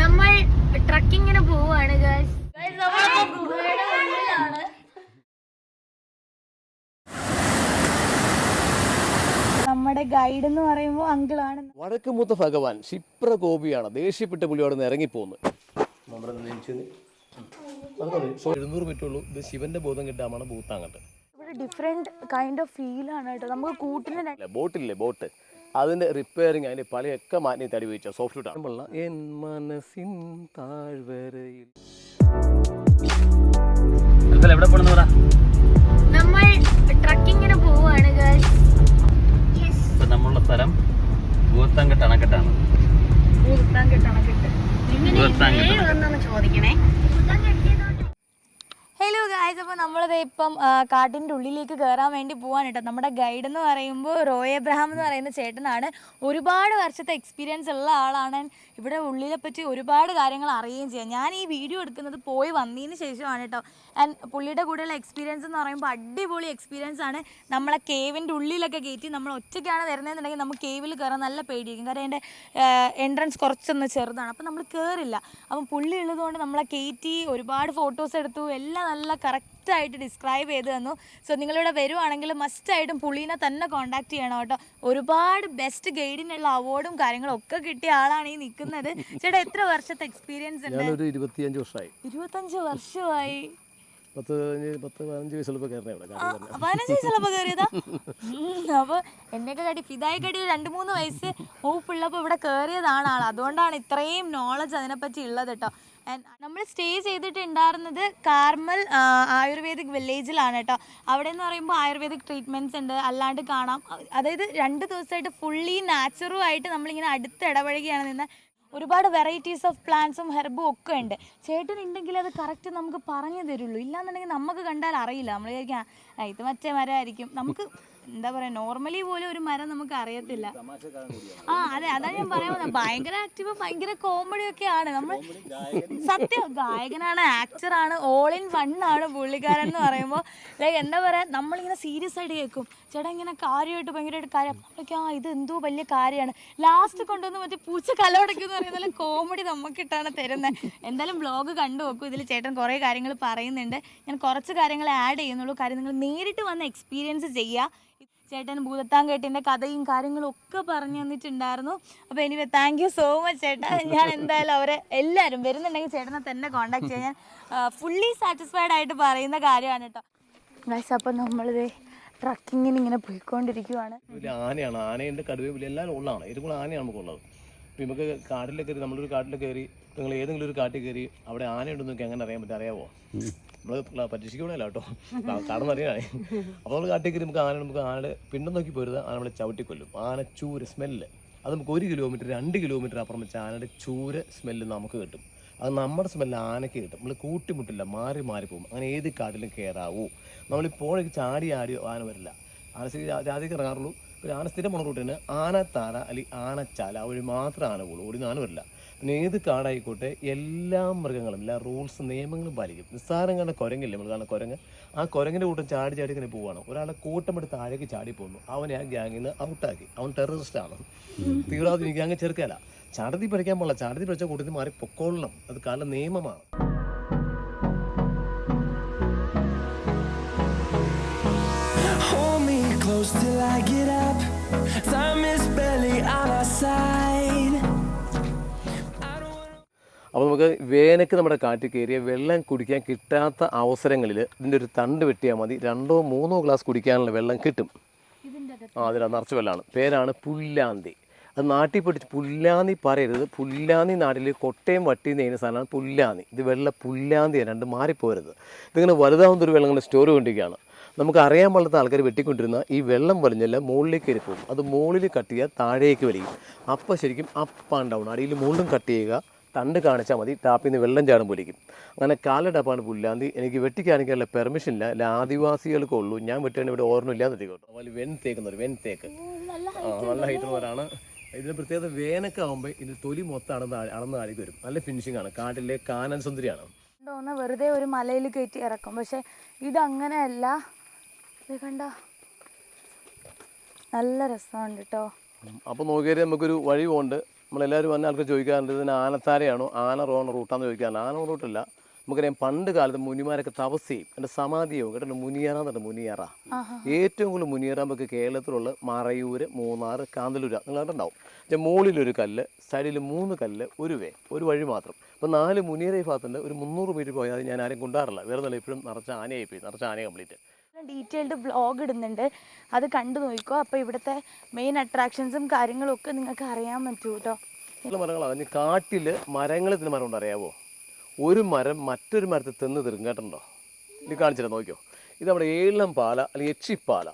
നമ്മൾ ട്രക്കിങ്ങിന് പോവാണ് നമ്മുടെ ഗൈഡ് എന്ന് പറയുമ്പോൾ അങ്കിളാണ്. വടക്കുമൂത്ത ഭഗവാൻ ക്ഷിപ്ര ഗോപിയാണ് ദേഷ്യപ്പെട്ട പുള്ളി അവിടെ നിന്ന് ഇറങ്ങിപ്പോന്ന് നമ്മുടെ എഴുന്നൂറ് മീറ്റർ ഉള്ളൂ. ഇത് ശിവന്റെ ബോധം കിട്ടാമാണ് ഭൂത്താങ്ങട്ട് ഇവിടെ ഡിഫറെന്റ് കൈൻഡ് ഓഫ് ഫീൽ ആണ് കേട്ടോ. നമുക്ക് കൂട്ടിനെ അല്ല ബോട്ടില്ലേ ബോട്ട്. അതിന്റെ റിപ്പയറിങ് അതിന്റെ പലയൊക്കെ മാറ്റി തടി വെച്ച സോഫ്റ്റ് വുഡ് എൻ മനസ്സിൻ താഴ്വരയിൽ. എവിടെ പോണെന്ന് പറ. നമ്മൾ ട്രക്കിങ്ങിന് പോവാണ് ഗേൾസ് ഇപ്പൊ നമ്മളുടെ സ്ഥലം ഭൂത്തങ്കട്ട് അണക്കെട്ടാണ്. ഭൂത്താങ്കട്ട് ചോദിക്കണേ? ഹലോ നമ്മളത് ഇപ്പം കാട്ടിന്റെ ഉള്ളിലേക്ക് കയറാൻ വേണ്ടി പോവാണ് കേട്ടോ. നമ്മുടെ ഗൈഡ് എന്ന് പറയുമ്പോൾ റോയ് എബ്രഹാം എന്ന് പറയുന്ന ചേട്ടനാണ്. ഒരുപാട് വർഷത്തെ എക്സ്പീരിയൻസ് ഉള്ള ആളാണ്. ഇവിടെ ഉള്ളിലെ പറ്റി ഒരുപാട് കാര്യങ്ങൾ അറിയുകയും ചെയ്യാം. ഞാൻ ഈ വീഡിയോ എടുക്കുന്നത് പോയി വന്നതിന് ശേഷമാണ് കേട്ടോ. ആൻഡ് പുള്ളിയുടെ കൂടെയുള്ള എക്സ്പീരിയൻസ് എന്ന് പറയുമ്പോൾ അടിപൊളി എക്സ്പീരിയൻസ് ആണ്. നമ്മളെ കേവിന്റെ ഉള്ളിലൊക്കെ കയറ്റി നമ്മൾ ഒറ്റയ്ക്കാണ് വരുന്നതെന്നുണ്ടെങ്കിൽ നമുക്ക് കേവിൽ കയറാൻ നല്ല പേടിയായിരിക്കും. കാരണം അതിന്റെ എൻട്രൻസ് കുറച്ചൊന്ന് ചെറുതാണ്. അപ്പോൾ നമ്മൾ കയറില്ല അപ്പം പുള്ളി ഉള്ളതുകൊണ്ട് നമ്മളെ കയറ്റി ഒരുപാട് ഫോട്ടോസ് എടുത്തു. എല്ലാം നല്ല കറക്റ്റായിട്ട് ഡിസ്ക്രൈബ് ചെയ്ത് തന്നു. സോ നിങ്ങളിവിടെ വരുവാണെങ്കിൽ മസ്റ്റായിട്ടും പുളീനെ തന്നെ കോൺടാക്ട് ചെയ്യണം കേട്ടോ. ഒരുപാട് ബെസ്റ്റ് ഗൈഡിനുള്ള അവാർഡും കാര്യങ്ങളും ഒക്കെ കിട്ടിയ ആളാണ് ഈ നിൽക്കുന്നത്. ചേട്ടാ എത്ര വർഷത്തെ എക്സ്പീരിയൻസ് ഉണ്ട്? ഇരുപത്തിയഞ്ച് വർഷമായി ഇരുപത്തഞ്ച് വർഷമായി. പത്ത് പത്ത് പതിനഞ്ച് വയസ്സുള്ളപ്പോൾ കയറണേ ഇവിടെ ആ, കാര്യം പറഞ്ഞു പതിനഞ്ച് വയസ്സുള്ളപ്പോ കയറിയതാ? അപ്പൊ എന്നെയൊക്കെ കടി ഫിദായി കടി രണ്ട് മൂന്ന് വയസ്സ് മൂപ്പുള്ളപ്പോ ഇവിടെ കേറിയതാണ് ആൾ അതുകൊണ്ടാണ് ഇത്രയും നോളജ് അതിനെപ്പറ്റി ഉള്ളത് കേട്ടോ. നമ്മൾ സ്റ്റേ ചെയ്തിട്ടുണ്ടായിരുന്നത് കാർമൽ ആയുർവേദിക് വില്ലേജിലാണ് കേട്ടോ അവിടെ എന്ന് പറയുമ്പോൾ ആയുർവേദിക് ട്രീറ്റ്മെന്റ്സ് ഉണ്ട് അല്ലാണ്ട് കാണാം. അതായത് രണ്ട് ദിവസമായിട്ട് ഫുള്ളി നാച്ചുറുമായിട്ട് നമ്മളിങ്ങനെ അടുത്ത് ഇടപഴകിയാണ് നിന്ന് ഒരുപാട് വെറൈറ്റീസ് ഓഫ് പ്ലാന്റ്സും ഹെർബും ഒക്കെ ഉണ്ട് ചേട്ടൻ ഉണ്ടെങ്കിൽ അത് കറക്റ്റ് നമുക്ക് പറഞ്ഞു തരുള്ളൂ. ഇല്ലാന്നുണ്ടെങ്കിൽ നമുക്ക് കണ്ടാൽ അറിയില്ല. നമ്മൾ വിചാരിക്കാം ഇത് മറ്റേ മരമായിരിക്കും നമുക്ക് എന്താ പറയാ നോർമലി പോലും ഒരു മരം നമുക്ക് അറിയത്തില്ല. ആ അതെ അതാ ഞാൻ പറയാൻ ഭയങ്കര ആക്റ്റീവ് ഭയങ്കര കോമഡി ഒക്കെ ആണ്. നമ്മൾ സത്യം ഗായകനാണ് ആക്ടറാണ് ഓൾ ഇൻ വൺ ആണ് പുള്ളിക്കാരൻ എന്ന് പറയുമ്പോൾ ലൈക്ക് എന്താ പറയാ നമ്മളിങ്ങനെ സീരിയസ് ആയിട്ട് കേൾക്കും. ചേട്ടാ ഇങ്ങനെ കാര്യമായിട്ട് ഭയങ്കരമായിട്ട് കാര്യം. നമ്മളൊക്കെ ആ ഇത് എന്തോ വലിയ കാര്യമാണ്. ലാസ്റ്റ് കൊണ്ടുവന്ന് മറ്റേ പൂച്ച കലോടയ്ക്കും എന്ന് പറയുന്ന കോമഡി നമുക്കിട്ടാണ് തരുന്നത് എന്തായാലും ബ്ലോഗ് കണ്ടു നോക്കൂ. ഇതിൽ ചേട്ടൻ കുറേ കാര്യങ്ങൾ പറയുന്നുണ്ട്. ഞാൻ കുറച്ച് കാര്യങ്ങൾ ആഡ് ചെയ്യുന്നുള്ളൂ. കാര്യം നിങ്ങൾ നേരിട്ട് വന്ന് എക്സ്പീരിയൻസ് ചെയ്യുക ചേട്ടൻ ഭൂതത്താൻ ഭൂതത്താങ്കേട്ടിന്റെ കഥയും കാര്യങ്ങളും ഒക്കെ പറഞ്ഞു തന്നിട്ടുണ്ടായിരുന്നു. അപ്പോൾ anyway thank you so much ചേട്ടാ. ഞാൻ എന്തായാലും അവരെ എല്ലാവരും വരുന്നുണ്ടെങ്കിൽ ചേട്ടനെ തന്നെ കോൺടാക്ട് ചെയ്യാൻ. ഫുള്ളി സാറ്റിസ്ഫൈഡ് ആയിട്ട് പറയുന്ന കാര്യമാണ് കേട്ടോ. ഗൈസ് അപ്പം നമ്മളിത് ട്രക്കിങ്ങിന് ഇങ്ങനെ പോയിക്കൊണ്ടിരിക്കുവാണ് ആനയാണ്. ആനയുണ്ട് കടുവേ പുലി എല്ലാം ഉള്ളതാണ്. ഏറ്റവും കൂടെ ആനയാണ് നമുക്കുള്ളത് ഇപ്പം നമുക്ക് കാട്ടിൽ കയറി നമ്മളൊരു കാട്ടിൽ കയറി നിങ്ങൾ ഏതെങ്കിലും ഒരു കാട്ടിൽ കയറി അവിടെ ആനയുണ്ടെന്ന് നിങ്ങൾക്ക് എങ്ങനെ അറിയാൻ പറ്റും? അറിയാവോ? നമ്മൾ പരീക്ഷിക്കണല്ലോ കേട്ടോ. കാണുന്നറിയാണേ അപ്പോൾ നമ്മൾ കാട്ടിൽ കയറി നമുക്ക് ആന നമുക്ക് ആനയുടെ പിണ്ടം നോക്കി പോരുത്. ആന നമ്മളെ ചവിട്ടിക്കൊല്ലും ആന ചൂര് സ്മെല്ല്. അത് നമുക്ക് ഒരു കിലോമീറ്റർ രണ്ട് കിലോമീറ്റർ അപ്പുറം വെച്ച ആനയുടെ ചൂര് സ്മെല്ല് നമുക്ക് കിട്ടും. അത് നമ്മുടെ സ്മെല്ല് ആനയ്ക്ക് കിട്ടും. നമ്മൾ കൂട്ടിമുട്ടില്ല മാറി മാറി പോകും. അങ്ങനെ ഏത് കാട്ടിലും കയറാവൂ നമ്മളിപ്പോഴേക്ക് ചാടി ആടി ആന വരില്ല. ആന സ്ഥിതി ജാതിക്ക് ഇറങ്ങാറുള്ളൂ. ഒരു ആന സ്ഥിരം പോണ ആനത്താര അല്ലെങ്കിൽ ആനച്ചാല ആ വഴി മാത്രം ആന പോകുള്ളൂ ഓടി ആന വരില്ല. പിന്നെ ഏത് കാടായിക്കോട്ടെ എല്ലാ മൃഗങ്ങളും എല്ലാ റൂൾസ് നിയമങ്ങളും പാലിക്കും. നിസ്സാരം കണ്ട കുരങ്ങില്ലേ നമ്മൾ കാണുന്ന കുരങ്ങ്? ആ കുരങ്ങിന്റെ കൂട്ടം ചാടി ചാടി ഇങ്ങനെ പോവാണ്. ഒരാളെ കൂട്ടമെടുത്ത് താഴേക്ക് ചാടി പോകുന്നു അവനെ ആ ഗ്യാങ്ങിൽ നിന്ന് ഔട്ടാക്കി. അവൻ ടെററിസ്റ്റ് ആണ് തീവ്രവാദി ഗ്യാങ് ചെറുക്കല ചാടതി പഠിക്കാൻ പാടില്ല. ചാടതി പഠിച്ച കൂട്ടത്തിൽ മാറി പൊക്കോളണം. അത് കാല നിയമമാണ്. Close till I get up. Time is barely on our side. അപ്പോൾ നമുക്ക് വേനക്ക് നമ്മുടെ കാറ്റ് കയറിയ വെള്ളം കുടിക്കാൻ കിട്ടാത്ത അവസരങ്ങളിൽ ഇതിന്റെ ഒരു തണ്ട് വെട്ടിയാൽ മതി. രണ്ടോ മൂന്നോ ഗ്ലാസ് കുടിക്കാനുള്ള വെള്ളം കിട്ടും. ആ അതിലാണ് നിറച്ച് വെള്ളമാണ്. പേരാണ് പുല്ലാന്തി. അത് നാട്ടിൽ പിടിച്ച് പുല്ലാന്നി പറയരുത്. പുല്ലാന്നി നാട്ടിൽ കൊട്ടയും വട്ടിയും നെയ്യുന്ന ചെയ്യുന്ന സാധനമാണ് പുല്ലാന്നി ഇത് വെള്ള പുല്ലാന്തിയാണ് രണ്ട് മാറിപ്പോരുത്. ഇതിങ്ങനെ വലുതാവുന്ന ഒരു വെള്ളം ഇങ്ങനെ സ്റ്റോർ കൊണ്ടിരിക്കുകയാണ്. നമുക്ക് അറിയാൻ പാടാത്ത ആൾക്കാർ വെട്ടിക്കൊണ്ടിരുന്ന ഈ വെള്ളം വലിഞ്ഞല്ല മുകളിലേക്ക് പോകും. അത് മുകളിൽ കട്ട് ചെയ്യുക താഴേക്ക് വലിയും. അപ്പോൾ ശരിക്കും അപ്പ് ആൻഡ് ഡൗൺ അടിയിൽ മുകളിലും കട്ട് ചെയ്യുക തണ്ട് കാണിച്ചാൽ മതി ടാപ്പിൽ നിന്ന് വെള്ളം ചാടും പൊലിക്കും അങ്ങനെ കാലടപ്പാണ് പുല്ലാന്തി. എനിക്ക് വെട്ടിക്കാണിക്കാനുള്ള പെർമിഷൻ ഇല്ല. അല്ല ആദിവാസികൾക്കേ ഉള്ളൂ. ഞാൻ വെട്ടുകയാണെങ്കിൽ ഇവിടെ ഓർമ്മയില്ലാതെ കേട്ടോ. അതുപോലെ വെൻ തേക്കുന്നവർ വെൻ തേക്ക്. ആ നല്ല ഹൈറ്റുള്ളവരാണ് ഇതിന് പ്രത്യേകത വേനൊക്കെ ഇത് തൊലി മൊത്തം അളന്ന് അളന്ന് താഴേക്ക് വരും. നല്ല ഫിനിഷിംഗ് ആണ്. കാട്ടിലെ കാനൻ സുന്ദരിയാണ്. തോന്നുന്ന വെറുതെ ഒരു മലയിൽ കയറ്റി ഇറക്കും. പക്ഷെ ഇതങ്ങനെയല്ല. ഇത് കണ്ട? നല്ല രസമുണ്ട് കേട്ടോ അപ്പോൾ നോക്കിയാൽ നമുക്കൊരു വഴി പോകുന്നുണ്ട് നമ്മളെല്ലാവരും വന്ന ആൾക്ക് ചോദിക്കാറുണ്ട് ഇതിന് ആനത്താരയാണോ? ആന റോണ റൂട്ടാന്ന് ചോദിക്കാറുണ്ട്. ആന റൂട്ടല്ല. നമുക്കറിയാം പണ്ട് കാലത്ത് മുനിമാരൊക്കെ തപസ് ചെയ്യും എന്റെ സമാധിയും കേട്ടോ മുനിയറ എന്നുണ്ട് മുനിയറ. ഏറ്റവും കൂടുതൽ മുനിയറ നമുക്ക് കേരളത്തിലുള്ള മറയൂര് മൂന്നാർ കാന്തലൂര നിങ്ങൾ കണ്ടിട്ടുണ്ടാവും. പക്ഷേ മുകളിലൊരു കല്ല് സൈഡിൽ മൂന്ന് കല്ല് ഒരു വേ ഒരു വഴി മാത്രം. അപ്പോൾ നാല് മുനിയറ ഈ ഭാഗത്തുണ്ട് ഒരു മുന്നൂറ് മീറ്റർ പോയാൽ ഞാൻ ആരെയും കൊണ്ടാറില്ല. വേറെ നല്ല ഇപ്പോഴും നിറച്ച ആനയായി പോയി നിറച്ച ആനയെ കംപ്ലീറ്റ്. ഡീറ്റെയിൽഡ് ബ്ലോഗ് ഇടുന്നുണ്ട് അത് കണ്ടു നോക്കിക്കോ. അപ്പോൾ ഇവിടുത്തെ മെയിൻ അട്രാക്ഷൻസും കാര്യങ്ങളും ഒക്കെ നിങ്ങൾക്ക് അറിയാൻ പറ്റൂ കേട്ടോ. മരങ്ങളാണ് കാട്ടിൽ മരങ്ങളിൽ തന്നെ മരം ഉണ്ട് അറിയാവോ? ഒരു മരം മറ്റൊരു മരത്തിൽ തിന്ന് തീർക്കും കേട്ടോ ഇത് കാണിച്ചിട്ട് നോക്കിയോ. ഇത് നമ്മുടെ ഏഴം പാല അല്ലെങ്കിൽ എച്ചിപ്പാല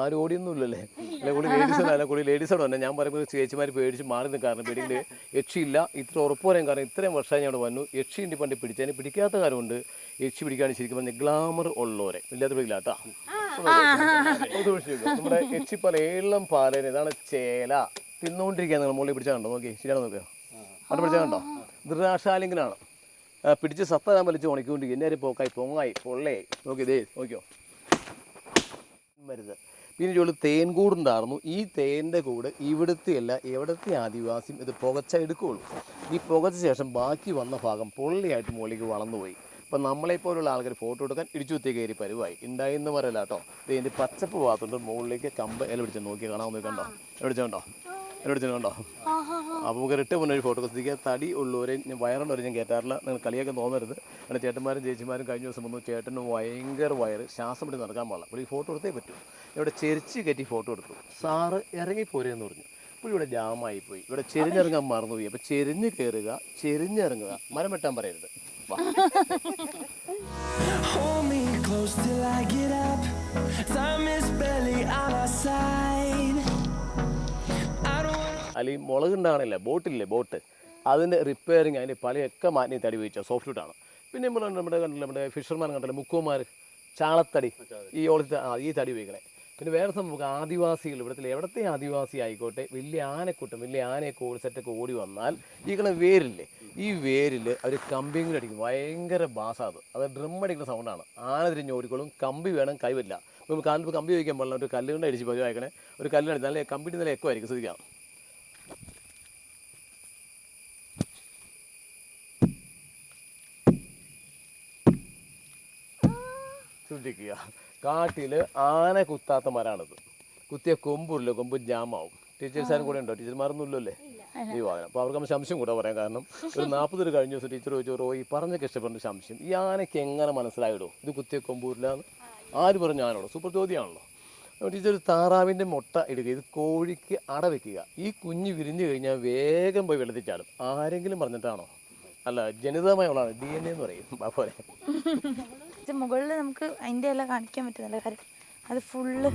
ആരും ഓടിയൊന്നുമില്ലല്ലേ? അല്ലെ കൂടി ലേഡീസ് അല്ല കൂടി ലേഡീസോട് തന്നെ ഞാൻ പറയുമ്പോൾ ചേച്ചിമാർ പേടിച്ച് മാറി നിൽക്കാറുണ്ട്. പേടിക്കുന്നത് യക്ഷിയില്ല ഇത്ര ഉറപ്പ് പറയാൻ കാരണം ഇത്രയും വർഷമായി ഞാൻ വന്നു. യക്ഷി ഉണ്ട് പണ്ട് പിടിച്ചതിന് പിടിക്കാത്ത കാര്യമുണ്ട്. യക്ഷി പിടിക്കാൻ ശരിക്കും പറഞ്ഞാൽ ഗ്ലാമർ ഉള്ളവരെ. ഇല്ലാത്ത പിടിക്കില്ല കേട്ടോ. നമ്മുടെ യക്ഷിപ്പാല ഏഴം പാലേനെ ഇതാണ് ചേല. തിന്നുകൊണ്ടിരിക്കുക നിങ്ങൾ മുകളിൽ പിടിച്ചാൽ കണ്ടോ? നോക്കി ശരിയാണോ നോക്കിയോ അവിടെ പിടിച്ചാൽ കണ്ടോ? ദൃഢാശാലിംഗനാണ് സത്ത ഞാൻ വലിച്ചു വലിച്ച് ഉണക്കിക്കൊണ്ടിരിക്കുക എന്നെ പോക്കായി പൊങ്ങായി പൊള്ളയായി നോക്കി ദേ നോക്കിയോ? മരുന്ന് പിന്നെ ജോലി തേൻ കൂടുണ്ടായിരുന്നു ഈ തേന്റെ കൂട് ഇവിടുത്തെ അല്ല എവിടുത്തെ ആദിവാസിയും ഇത് പുകച്ച എടുക്കുകയുള്ളൂ ഈ പുകച്ച ശേഷം ബാക്കി വന്ന ഭാഗം പൊള്ളിയായിട്ട് മുകളിലേക്ക് വളർന്നുപോയി അപ്പം നമ്മളെപ്പോലുള്ള ആൾക്കാർ ഫോട്ടോ എടുക്കാൻ ഇടിച്ചു കുത്തി കയറി പരുവായി ഉണ്ടായെന്ന് പറയല്ല കേട്ടോ ഇതിന്റെ പച്ചപ്പ് ഭാഗത്തുണ്ട്. മുകളിലേക്ക് കമ്പ് ഇല പിടിച്ച് നോക്കി കാണാൻ കണ്ടോ? എവിടെ കണ്ടോ? എവിടെ കണ്ടോ? അപ്പോൾ നമുക്ക് റിട്ട് മുന്നേ ഒരു ഫോട്ടോ. ശ്രദ്ധിക്കുക തടി ഉള്ളവരെ ഞാൻ വയറുള്ളവരെ ഞാൻ കയറ്റാറില്ല നിങ്ങൾ കളിയൊക്കെ തോന്നരുത്. അങ്ങനെ ചേട്ടന്മാരും ചേച്ചിമാരും കഴിഞ്ഞ ദിവസം വന്നു. ചേട്ടന് ഭയങ്കര വയറ്. ശ്വാസം പിടി നടക്കാൻ പാടില്ല. അപ്പോൾ ഈ ഫോട്ടോ എടുത്തേ പറ്റൂ. ഇവിടെ ചെരിച്ച് കയറ്റി ഫോട്ടോ എടുത്തു. സാറ് ഇറങ്ങിപ്പോരെന്ന് പറഞ്ഞു. അപ്പോൾ ഇവിടെ ജാമായി പോയി ഇവിടെ ചെരിഞ്ഞിറങ്ങാൻ മറന്നുപോയി. അപ്പോൾ ചെരിഞ്ഞ് കയറുക ചെരിഞ്ഞിറങ്ങുക. മരം വെട്ടാൻ പറയരുത്. വാ. Hold me close till I get up. Time is barely on our side. അല്ലെങ്കിൽ മുളക് ഉണ്ടാകണില്ല ബോട്ടില്ലേ ബോട്ട് അതിന്റെ റിപ്പയറിങ് അതിന്റെ പലയൊക്കെ മാറ്റി തടി ഉപയോഗിച്ച സോഫ്റ്റ് വുഡാണ് പിന്നെ നമ്മൾ നമ്മുടെ കണ്ടില്ല നമ്മുടെ ഫിഷർമാൻ കണ്ടില്ല മുക്കുമാർ ചാളത്തടി ഈ ഓളത്തെ ഈ തടി ഉപയോഗിക്കണേ. പിന്നെ വേറെ നമുക്ക് ആദിവാസികൾ ഇവിടുത്തെ എവിടത്തെ ആദിവാസി ആയിക്കോട്ടെ വലിയ ആനക്കൂട്ടം വലിയ ആനയൊക്കെ ഓടി സെറ്റൊക്കെ ഓടി വന്നാൽ ഈ കണ വേരില്ലേ? ഈ വേരിൽ അവർ കമ്പിയും അടിക്കും. ഭയങ്കര ബാസാത് അത്. ഡ്രം അടിക്കുന്ന സൗണ്ടാണ് ആന തിരിഞ്ഞ് ഓടിക്കോളും കമ്പി വേണം കൈവില്ല നമുക്ക് കാണിപ്പോൾ കമ്പി വയ്ക്കാൻ പാടില്ല. ഒരു കല്ലുകൊണ്ട് അടിച്ച് പതിവായിക്കണേ ഒരു കല്ലിനടിച്ച് നല്ല കമ്പിന്റെ നല്ല എക്കോ ആയിരിക്കും ശ്രദ്ധിക്കാം സൂക്ഷിക്കുക കാട്ടിൽ ആന കുത്താത്ത മരാണിത്. കുത്തിയ കൊമ്പുല്ലോ കൊമ്പ് ജാമാവും. ടീച്ചേഴ്സാരും കൂടെ ഉണ്ടോ? ടീച്ചർമാരൊന്നുമില്ലല്ലേ? ഈ വാഹനം. അപ്പോൾ അവർക്ക് നമ്മൾ സംശയം കൂടെ പറയാം കാരണം ഒരു നാൽപ്പത് ഒരു കഴിഞ്ഞ ദിവസം ടീച്ചർ ചോദിച്ചു റോ ഈ പറഞ്ഞൊക്കെ ഇഷ്ടപ്പെടുന്ന സംശയം. ഈ ആനയ്ക്ക് എങ്ങനെ മനസ്സിലായിടോ? ഇത് കുത്തിയ കൊമ്പൂരില്ലാന്ന് ആര് പറഞ്ഞു ആനോടോ സൂപ്പർ ചോദ്യമാണല്ലോ ടീച്ചർ താറാവിന്റെ മുട്ട ഇടുക ഇത് കോഴിക്ക് അട വെക്കുക. ഈ കുഞ്ഞ് വിരിഞ്ഞു കഴിഞ്ഞാൽ വേഗം പോയി വെള്ളത്തിൽ ചാടും. ആരെങ്കിലും പറഞ്ഞിട്ടാണോ? അല്ല ജനിതകമായുള്ളതാണ്. ഡി എൻ എ എന്ന് പറയും. പോലെ ഇത് മുകളിൽ നമുക്ക് അതിന്റെ എല്ലാം കാണിക്കാൻ പറ്റുന്നില്ല കാര്യം. അത് ഫുള്ള്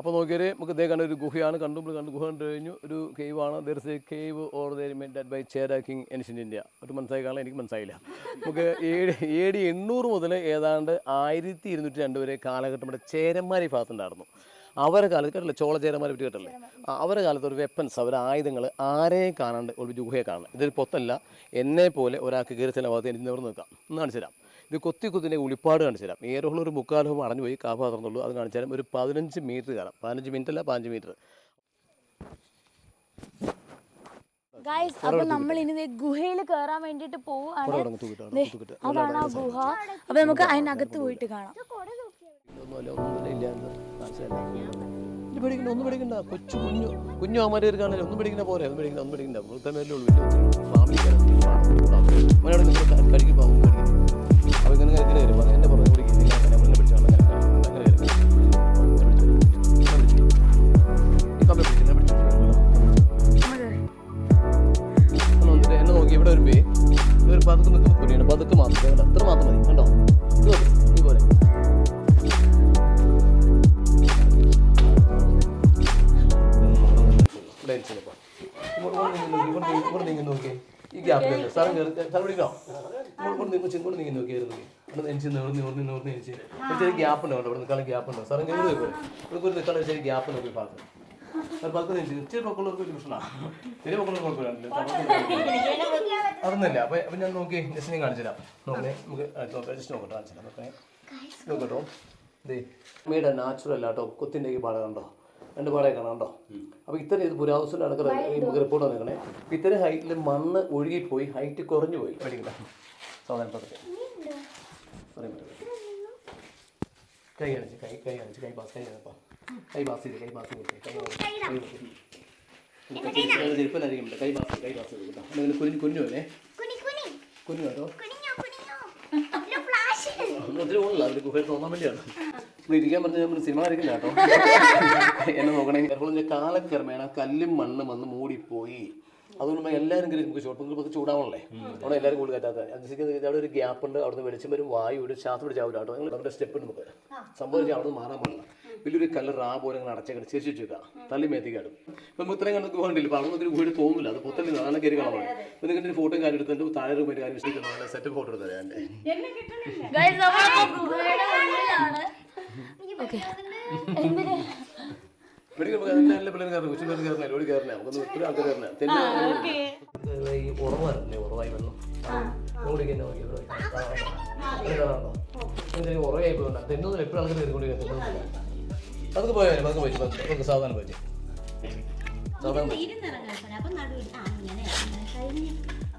അപ്പോൾ നോക്കിയാൽ നമുക്ക് ഇതേ കണ്ട ഒരു ഗുഹയാണ് കണ്ടു കണ്ട്. ഗുഹ കണ്ടു കഴിഞ്ഞു. ഒരു കേവാണ് there is a cave or ദർ മെന്റ് by Chera king ancient India ഒരു മനസ്സിലായി കാണാൻ എനിക്ക് മനസ്സിലായില്ല. നമുക്ക് ഏഴ് ഏഴ് എണ്ണൂറ് മുതൽ ഏതാണ്ട് ആയിരത്തി ഇരുന്നൂറ്റി രണ്ട് വരെ കാലഘട്ടം നമ്മുടെ ചേരന്മാരെ ഭാഗത്തുണ്ടായിരുന്നു അവരെ കാലത്ത് കേട്ടില്ലേ? ചോള ചേരന്മാരെ പറ്റി കേട്ടല്ലേ? അവരെ കാലത്ത് ഒരു വെപ്പൻസ് അവരുടെ ആയുധങ്ങൾ ആരെയും കാണാണ്ട് ഒരു ഗുഹയെ കാണണം. ഇതൊരു പൊത്തല്ല. എന്നെ പോലെ ഒരാൾക്ക് കയറി ചില ഭാഗത്ത് എനിക്ക് നിവർന്ന് നിൽക്കാം. എന്നാണ് തരാം. ഇത് കൊത്തി കുത്തിന്റെ ഉളിപ്പാട് കാണിച്ചു തരാം. ഏറെയുള്ള ഒരു മുക്കാലവും അടഞ്ഞു പോയി കാഫ തുറന്നുള്ളൂ അത് കാണിച്ചു തരാം. ഒരു പതിനഞ്ച് മീറ്റർ കാണാം. പതിനഞ്ച് മിനിറ്റ് അല്ല പതിനഞ്ച് മീറ്റർ. ഗായ്സ് അപ്പൊ നമ്മൾ ഇനി ഗുഹയിൽ കേറാൻ വേണ്ടിട്ട് പോവാണ്. അതാണ് ആ ഗുഹ. അപ്പൊ നമുക്ക് അതിനകത്ത് പോയിട്ട് കാണാം. ഒന്നും ഇത് പേടിക്കണ്ട ഒന്നും പേടിക്കണ്ട. കൊച്ചു കുഞ്ഞു കുഞ്ഞു അമ്മമാരെ കാണാൻ ഒന്നും പേടിക്കണ്ട പോരെ. ഒന്നും പേടിക്കണ്ട ഒന്നും പേടിക്കണ്ട. ചെറിയ ഗ്യാപ്പ് ഉണ്ട്? ഇവിടെ നിൽക്കാൻ ഗ്യാപ്പ് ഉണ്ട്? സാറേ ഇങ്ങനെ പോയി ഇവിടെ ചെറിയ ഗ്യാപ്പ് ഉണ്ട് ഒരു ഭാഗത്ത്? ഒരു പത്ത് മിനിറ്റ് ഇച്ചിരി മക്കളുള്ളവർക്ക് വലിയ പ്രശ്നമാണ് ചെറിയ മക്കളുള്ള കുഴപ്പമില്ല. അതൊന്നുമില്ല. അപ്പൊ അപ്പൊ ഞാൻ നോക്കി ജസ്റ്റ് ഞാൻ കാണിച്ചു തരാം. നോക്കണേ നമുക്ക് അടുത്ത് നോക്കാം ജസ്റ്റ് നോക്കട്ടെ കാണിച്ചു തരാം. നോക്കണേ. നോക്കട്ടോ. ഇതേ മീയുടെ നാച്ചുറൽ അല്ല കേട്ടോ. കൊത്തിന്റെ ഈ പാട കണ്ടോ? രണ്ട് പാടയെ കാണാണ്ടോ അപ്പോൾ ഇത്തരം ഇത് പുരാവസ്ഥ നടക്കുന്ന ഈ നമുക്ക് റിപ്പോർട്ട് വന്നിരിക്കണേ ഇത്തരം ഹൈറ്റിൽ മണ്ണ് ഒഴുകിപ്പോയി ഹൈറ്റ് കുറഞ്ഞു പോയി പഠിക്കട്ടെ സാധാരണ പറയാൻ കൈ കാണിച്ച് കൈ കൈ കാണിച്ച് കൈ പാസ് കൈ കാണിപ്പം കൈ പാസ് ചെയ്ത് കൈ പാസ് ചെയ്ത് കൈ ചെരുപ്പനായിരിക്കും കൈ പാസ് കൈ പാസ് അങ്ങനെ കുഞ്ഞു കുഞ്ഞു അല്ലേ കുഞ്ഞു കേട്ടോ ഒത്തിരി ഓണില്ല അവർ ഗുഹയിൽ തോന്നാൻ വേണ്ടിയാണ് ഇവിടെ ഇരിക്കാൻ പറഞ്ഞ നമ്മൾ സിനിമ വരയ്ക്കില്ല കേട്ടോ എന്നെ നോക്കണേ എപ്പോഴും കാലക്രമേണ കല്ലും മണ്ണും വന്ന് മൂടിപ്പോയി അതുകൊണ്ട് നമ്മൾ എല്ലാവരും കയറി നമുക്ക് ഷോട്ട് പത്ത് ചൂടാവണല്ലേ? അവിടെ എല്ലാവരും കൂടുതൽ കയറ്റാത്ത. അനുസരിച്ച് അവിടെ ഒരു ഗ്യാപ്പ് ഉണ്ട്. അവിടെ നിന്ന് വെളിച്ചം വരും. വായു ഒരു ശ്വാസം പിടിച്ചാവില്ല കേട്ടോ. നിങ്ങൾ നമ്മുടെ സ്റ്റെപ്പ് ഉണ്ട് നമുക്ക് സംഭവിച്ചാൽ അവിടെ നിന്ന് മാറാൻ പാടില്ല. വലിയൊരു കല്ല് റാ പോലെ ഇങ്ങനെ അടച്ചേക്കണം ചേച്ചി വെച്ചേക്കാം തള്ളി മേത്തിക്കാടും ഇപ്പം നമുക്ക് ഇത്രയും കണ്ടൊക്കെ പോകണ്ടില്ല ഇപ്പം അവിടെ നിന്ന് വീട് തോന്നില്ല. അത് പുത്തല്ലേ നാളെ കയറി കാണാൻ നിങ്ങൾക്ക് ഫോട്ടോ കാര്യം എടുത്തിട്ട് താഴെ റൂമിൽ കാര്യം വിശ്വസിക്കുന്ന സെറ്റ് ഫോട്ടോ എടുത്തത് എന്റെ. Guys, മെഡിക്കൽ എല്ലാ പിള്ളേരും കയറുന്നത് കൊച്ചു പിള്ളേർ കയറുന്നില്ല ഒരു കയറുന്നില്ല നമുക്കൊന്ന് ഒത്തിരി ആൾക്കാർ കയറുന്നില്ല തെന്നു ഈ ഉറവായിരുന്നില്ലേ ഉറവായി വെള്ളം നോടിക്കുന്ന ഉറവായി പോകുന്നുണ്ട് തെന്നൊന്നും എപ്പോഴും ആൾക്കാർ കയറിക്കൊണ്ടിരിക്കുന്നത് തെന്നൊന്നുമില്ല അതൊക്കെ പോയാലും അതൊക്കെ പോയി? നമുക്ക് സാവധാനം പോയി സാവധാനം പോയി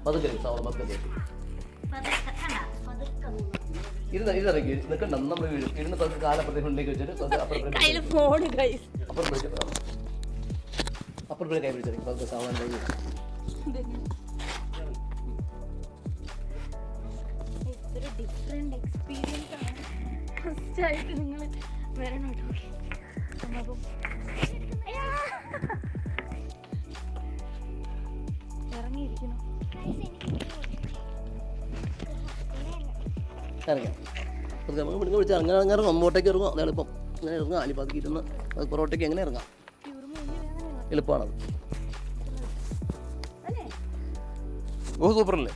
പതുക്കെ സാവധാനം പതുക്കെ പോയി ഇരുന്ന് ഇരുന്നിറങ്ങി നിൽക്കണ്ട നമ്മൾ വീഴും ഇരുന്ന് പതുക്കെ കാലപ്പുറത്തേക്ക് ഉണ്ടെങ്കിൽ വെച്ചിട്ട് പതുക്കെ അപ്പുറത്തെ കയ്യിൽ phone, guys. അപ്പുറം പിടിച്ചു അപ്പുറം കൈ പിടിച്ചിറങ്ങി പതുക്കെ സാവധാനം കൈ പിടിച്ചു എക്സ്പീരിയൻസ് ആണ്. ഫസ്റ്റ് ആയിട്ട് നിങ്ങൾ വരണം കേട്ടോ. അയ്യാ. ഇറങ്ങിയിരിക്കണം ഇറങ്ങാം അത് നമുക്ക് ഇവിടുന്ന് വിളിച്ച് ഇറങ്ങാൻ ഇറങ്ങാറ് ഇറങ്ങാം. ഇറങ്ങും. അത് എളുപ്പം അങ്ങനെ ഇറങ്ങും. അലി പതുക്കെ ഇരുന്ന് അത് പൊറോട്ടയ്ക്ക് എങ്ങനെ ഇറങ്ങാം? എളുപ്പമാണത് ഓ സൂപ്പറല്ലേ?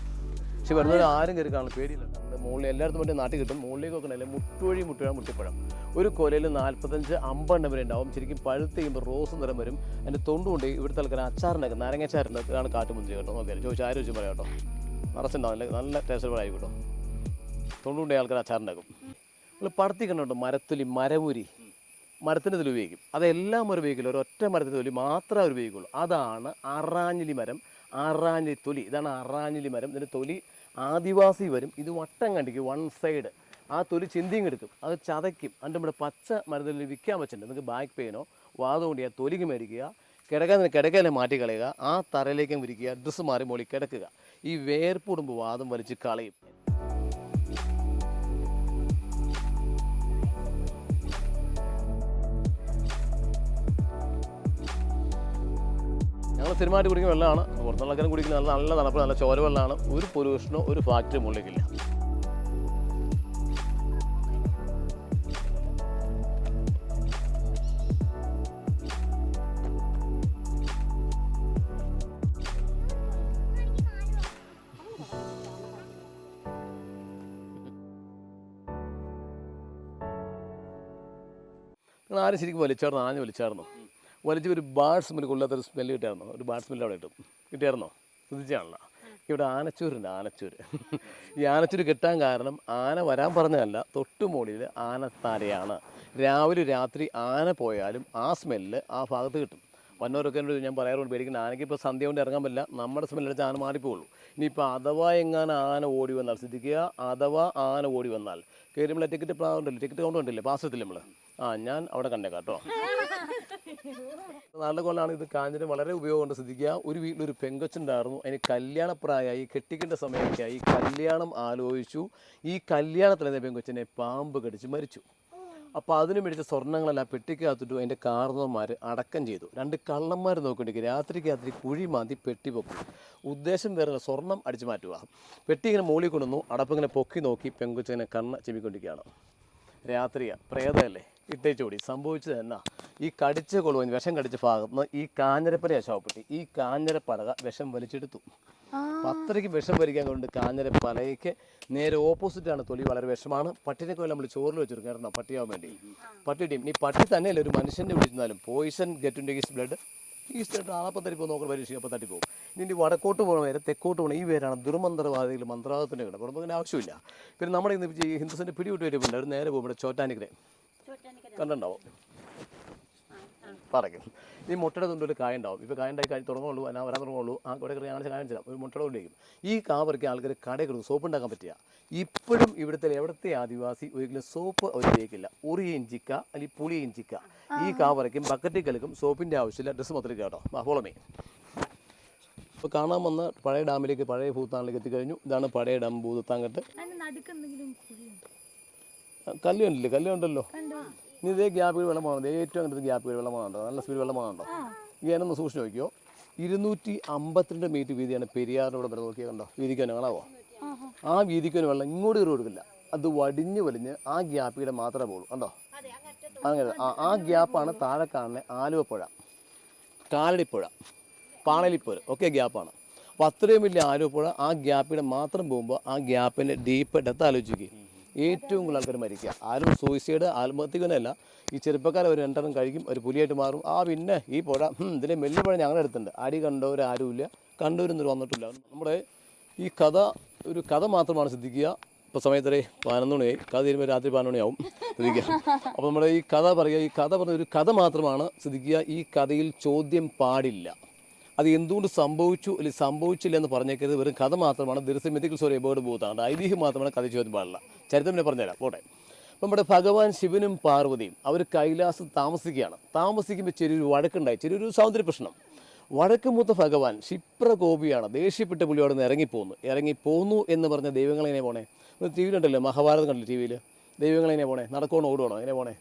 പക്ഷെ വെറുതെ ആരും കയറി കാണില്ല പേടിയില്ല. നമ്മുടെ മുകളിൽ എല്ലായിടത്തും മറ്റേ നാട്ടിൽ കിട്ടും. മുകളിലേക്ക് നോക്കണല്ലേ മുട്ടുവഴി മുട്ടുവഴി മുട്ടിപ്പഴം. ഒരു കൊലയിൽ നാൽപ്പത്തഞ്ച് അമ്പെണ്ണം വരെ ഉണ്ടാവും. ശരിക്കും പഴുത്ത് കഴിയുമ്പോൾ റോസ് നിറം വരും. അതിന്റെ തൊണ്ട് കൊണ്ട് ഇവിടുത്തെ ആൾക്കാർ അച്ചാറിനൊക്കെ നാരങ്ങച്ചാറിന്റെ ഇതാണ് കാട്ടുമുന്തി കേട്ടോ നോക്കിയാൽ ചോദിച്ചാൽ ആരും ചോദിച്ചു പറയാം കേട്ടോ. നിറച്ചുണ്ടാവില്ല നല്ല ടേസ്റ്റ് ആയി തൊണ്ണൂണ്ട് ആൾക്കാർ അച്ചാറുണ്ടാക്കും. നമ്മൾ പടത്തി കണ്ടുണ്ട് മരത്തൊലി മരമുരി? മരത്തിന്റെ തൊലി ഉപയോഗിക്കും. അതെല്ലാം ഒരു ഉപയോഗിക്കില്ല. ഒരു ഒറ്റ മരത്തിന്റെ തൊലി മാത്രമേ അവർ ഉപയോഗിക്കുള്ളൂ. അതാണ് അറാഞ്ഞിലി മരം. അറാഞ്ഞിലി തൊലി. ഇതാണ് അറാഞ്ഞിലി മരം. ഇതിന്റെ തൊലി ആദിവാസി വരും. ഇത് വട്ടം കണ്ടിക്കും വൺ സൈഡ്. ആ തൊലി ചിന്തിയും എടുക്കും അത് ചതയ്ക്കും. അതിന്റെ നമ്മുടെ പച്ച മരത്തിൽ വിൽക്കാൻ പറ്റുന്നുണ്ട് നിങ്ങൾക്ക് ബാക്ക് പെയിനോ വാദം കൊണ്ടിയാ തൊലിക്ക് മേടിക്കുക. കിടക്കാൻ കിടക്കയിലെ മാറ്റി കളയുക. ആ തറയിലേക്കും വിരിക്കുക. ഡ്രസ്സ് മാറി മോളി കിടക്കുക. ഈ വേർപ്പുടുമ്പ് വാദം വലിച്ച് കളയും. ഞങ്ങൾ സ്ഥിരമായിട്ട് കുടിക്കുന്ന വെള്ളമാണ്. പുറത്തുള്ള ആൾക്കാരും കുടിക്കുന്ന നല്ല നല്ല തണുപ്പ് നല്ല ചോര വെള്ളമാണ്. ഒരു പൊല്യൂഷനോ ഒരു ഫാക്ടറി മുകളിലേക്കില്ല. നിങ്ങൾ ആരും ശരിക്കും വലിച്ചായിരുന്നു ആഞ്ഞ് വലിച്ചായിരുന്നു വലിച്ച് ഒരു ബാഡ് സ്മെൽ കൊള്ളാത്തൊരു സ്മെല്ല് കിട്ടായിരുന്നു ഒരു ബാഡ് സ്മെല്ല് അവിടെ കിട്ടും. കിട്ടിയായിരുന്നോ? ശ്രദ്ധിച്ചാണല്ലോ. ഇവിടെ ആനച്ചൂരുണ്ട് ആനച്ചൂര്. ഈ ആനച്ചൂര് കിട്ടാൻ കാരണം ആന വരാൻ പറഞ്ഞതല്ല തൊട്ടു മുകളിൽ ആനത്താരയാണ്. രാവിലെ രാത്രി ആന പോയാലും ആ സ്മെല്ല് ആ ഭാഗത്ത് കിട്ടും. വന്നവരൊക്കെ എന്നോട് ഞാൻ പറയാറുണ്ട് പേടിക്കുന്ന ആനയ്ക്ക് ഇപ്പോൾ സന്ധ്യ കൊണ്ട് ഇറങ്ങാൻ പറ്റില്ല. നമ്മുടെ സ്മെല്ലടിച്ച് ആന മാറിപ്പോളൂ ഇനിയിപ്പോൾ അഥവാ എങ്ങാനും ആന ഓടി വന്നാൽ ശ്രദ്ധിക്കുക അഥവാ ആന ഓടി വന്നാൽ കയറുമ്പോൾ ടിക്കറ്റ് ഉണ്ടല്ലോ ടിക്കറ്റ് കൗണ്ട് ഉണ്ടല്ലേ പാസ് എത്തില്ല നമ്മൾ ആ ഞാൻ അവിടെ കണ്ടേക്കാം കേട്ടോ. നാളെ കൊല്ലാണ് ഇത് കാഞ്ഞിന് വളരെ ഉപയോഗമുണ്ട് ശ്രദ്ധിക്കുക. ഒരു വീട്ടിലൊരു പെങ്കൊച്ചുണ്ടായിരുന്നു. അതിന് കല്യാണപ്രായമായി കെട്ടിക്കേണ്ട സമയമൊക്കെയായി കല്യാണം ആലോചിച്ചു. ഈ കല്യാണത്തിലെ പെങ്കൊച്ചിനെ പാമ്പ് കടിച്ച് മരിച്ചു. അപ്പോൾ അതിന് മേടിച്ച സ്വർണങ്ങളെല്ലാം പെട്ടിക്കകത്തിട്ടു അതിന്റെ കാർന്നവന്മാർ അടക്കം ചെയ്തു. രണ്ട് കള്ളന്മാർ നോക്കിക്കൊണ്ടിരിക്കുക രാത്രി രാത്രി കുഴി മാന്തി പെട്ടി പൊക്കും. ഉദ്ദേശം വേറെ സ്വർണം അടിച്ചു മാറ്റുക. പെട്ടി ഇങ്ങനെ മൂളി കൊണ്ടുവന്നു അടപ്പിങ്ങനെ പൊക്കി നോക്കി പെങ്കുച്ചനെ കണ്ണ ചെമ്മിക്കൊണ്ടിരിക്കുകയാണ്. രാത്രിയാ പ്രേതമല്ലേ? ഇട്ടേച്ചോടി സംഭവിച്ചത് എന്നാ? ഈ കടിച്ച കൊളുവൻ വിഷം കടിച്ച ഭാഗത്ത് ഈ കാഞ്ഞരപ്പല ശവപ്പെട്ടി ഈ കാഞ്ഞരപ്പലക വിഷം വലിച്ചെടുത്തു. പത്രയ്ക്ക് അത്രയ്ക്ക് വിഷം വലിക്കാൻ കൊണ്ട് കാഞ്ഞരപ്പലയ്ക്ക് നേരെ ഓപ്പോസിറ്റാണ് തൊലി വളരെ വിഷമാണ്. പട്ടിനെ കൊല്ലം നമ്മൾ ചോറിൽ വെച്ചിരിക്കും. കാരണം പട്ടിയാവാൻ വേണ്ടി. പട്ടി ടീം ഈ പട്ടി തന്നെയല്ല ഒരു മനുഷ്യന്റെ വിളിച്ചിരുന്നാലും poison get in his blood east ആളപ്പം തട്ടിപ്പോ നോക്കാൻ പരീക്ഷിക്കും അപ്പം തട്ടിപ്പോകും. ഇനി വടക്കോട്ട് പോകണം വരെ തെക്കോട്ട് പോകണം ഈ പേരാണ് ദുർമന്ത്രവാദികൾ മന്ത്രവാദത്തിന്റെ കിടക്കുന്നത് അങ്ങനെ ആവശ്യമില്ല. പിന്നെ നമ്മുടെ ഇന്ന് ഹിന്ദുസിന്റെ പിടിവിട്ട് വരുമ്പോൾ നേരെ പോകുമ്പോൾ ചോറ്റാനിക്കരെ കണ്ടുണ്ടാവും. പറയും. ഈ മുട്ടയുടെ തുണ്ടിൽ കായ ഉണ്ടാവും ഇപ്പോൾ കായ ഉണ്ടായി തുടങ്ങുള്ളൂ എന്നാ വരാൻ തുടങ്ങുള്ളൂ ആ കൂടെ കയറി അങ്ങനെ കാണിച്ചു തരാം ഒരു മുട്ടയുടെ കൊണ്ടിരിക്കും ഈ കാവറയ്ക്ക് ആൾക്കാർ കടയിൽ കിടക്കും സോപ്പ് ഉണ്ടാക്കാൻ പറ്റിയ. ഇപ്പോഴും ഇവിടുത്തെ എവിടുത്തെ ആദിവാസി ഒരിക്കലും സോപ്പ് അവർ ഉപയോഗിക്കില്ല ഉറി ഇഞ്ചിക്ക അല്ലെങ്കിൽ പുളി ഇഞ്ചിക്ക. ഈ കാവറയ്ക്കും പറിക്കും ബക്കറ്റിൽ കലക്കും സോപ്പിന്റെ ആവശ്യമില്ല. ഡ്രസ്സ് മാത്രമേ കേട്ടോ. ഫോളമേ ഇപ്പോൾ കാണാൻ വന്ന പഴയ ഡാമിലേക്ക് പഴയ ഭൂത്താനിലേക്ക് എത്തിക്കഴിഞ്ഞു. ഇതാണ് പഴയ ഡാം ഭൂതത്താങ്കട്ട് അതിന് നടുക്ക് എന്തെങ്കിലും കുഴിയുണ്ടോ? കല്ല് കണ്ടില്ലേ കല്ല് കണ്ടല്ലോ ഇനി ഇതേ ഗ്യാപ്പിൽ വെള്ളം പോകണം. ഏറ്റവും അങ്ങനത്തെ ഗ്യാപ്പിൽ വെള്ളം പോകണ്ടോ നല്ല സ്പീഡ് വെള്ളം പോകണ്ടോ ഈ ഞാനൊന്ന് സൂക്ഷിച്ച് നോക്കിയോ. ഇരുന്നൂറ്റി അമ്പത്തിരണ്ട് മീറ്റർ വീതിയാണ് പെരിയാറിന്റെ ഇവിടെ വരെ നോക്കിയാൽ കണ്ടോ? വീതിക്കാൻ കാണാവോ? ആ വീതിക്കാൻ വെള്ളം ഇങ്ങോട്ട് കയറി കൊടുക്കില്ല. അത് വടിഞ്ഞ് വലിഞ്ഞ് ആ ഗ്യാപ്പിയുടെ മാത്രമേ പോകുള്ളൂ കണ്ടോ? അങ്ങനെ. ആ ആ ഗ്യാപ്പാണ് താഴെ കാണുന്ന ആലുവപ്പുഴ. കാലടിപ്പുഴ. പാണലിപ്പുഴ. ഒക്കെ ഗ്യാപ്പാണ് അപ്പോൾ അത്രയും വലിയ ആലുവപ്പുഴ ആ ഗ്യാപ്പിയുടെ മാത്രം പോകുമ്പോൾ ആ ഗ്യാപ്പിന്റെ ഡീപ്പ് ഡെത്ത് ആലോചിക്കുക ഏറ്റവും കൂടുതൽ ആൾക്കാർ മരിക്കുക. ആരും സൂയിസൈഡ് ആത്മഹത്യക്കൊന്നുമല്ല. ഈ ചെറുപ്പക്കാരെ ഒരു രണ്ടെണ്ണം കഴിക്കും ഒരു പുലിയായിട്ട് മാറും. ആ പിന്നെ ഈ പുഴ ഇതിലെ മെല്ലെ പുഴ ഞങ്ങളുടെ അടുത്തുണ്ട്. അടി കണ്ടവർ ആരുമില്ല കണ്ടവരൊന്നും വന്നിട്ടില്ല. നമ്മുടെ ഈ കഥ ഒരു കഥ മാത്രമാണ് ശ്രദ്ധിക്കുക. ഇപ്പോൾ സമയത്തേ പതിനൊന്ന് മണിയായി. കഥ തീരുമ്പോൾ രാത്രി പതിനൊന്ന് മണിയാവും ശ്രദ്ധിക്കുക. അപ്പോൾ നമ്മുടെ ഈ കഥ പറയുക ഈ കഥ പറഞ്ഞ ഒരു കഥ മാത്രമാണ് ശ്രദ്ധിക്കുക. ഈ കഥയിൽ ചോദ്യം പാടില്ല. അത് എന്തുകൊണ്ട് സംഭവിച്ചു അല്ലെങ്കിൽ സംഭവിച്ചില്ല എന്ന് പറഞ്ഞേക്കരുത്. വെറും കഥ മാത്രമാണ്. ദിർസ് മെത്തിക്കൽ സോറി എബോർഡ് ബൂത്താണ് ഐതിഹ്യം മാത്രമാണ് കഥ ചോദ്യം പാടില്ല. ചരിത്രം പിന്നെ പറഞ്ഞുതരാം. പോട്ടെ. അപ്പം നമ്മുടെ ഭഗവാൻ ശിവനും പാർവതിയും അവർ കൈലാസം താമസിക്കുകയാണ്. താമസിക്കുമ്പോൾ ചെറിയൊരു വഴക്കുണ്ടായി. ചെറിയൊരു സൗന്ദര്യ പ്രശ്നം. വടക്ക് മൂത്ത ഭഗവാൻ ക്ഷിപ്രകോപിയാണ്. ദേഷ്യപ്പെട്ട പുള്ളിയോട് നിന്ന് ഇറങ്ങിപ്പോന്നു. ഇറങ്ങിപ്പോന്നു എന്ന് പറഞ്ഞ ദൈവങ്ങളെങ്ങനെ പോണേ? ടി വിയിലുണ്ടല്ലോ മഹാഭാരതം കണ്ടില്ല ടി വിയിൽ? ദൈവങ്ങളെങ്ങനെ പോണേ? നടക്കണോ ഓടുകയാണോ എങ്ങനെ പോണേ?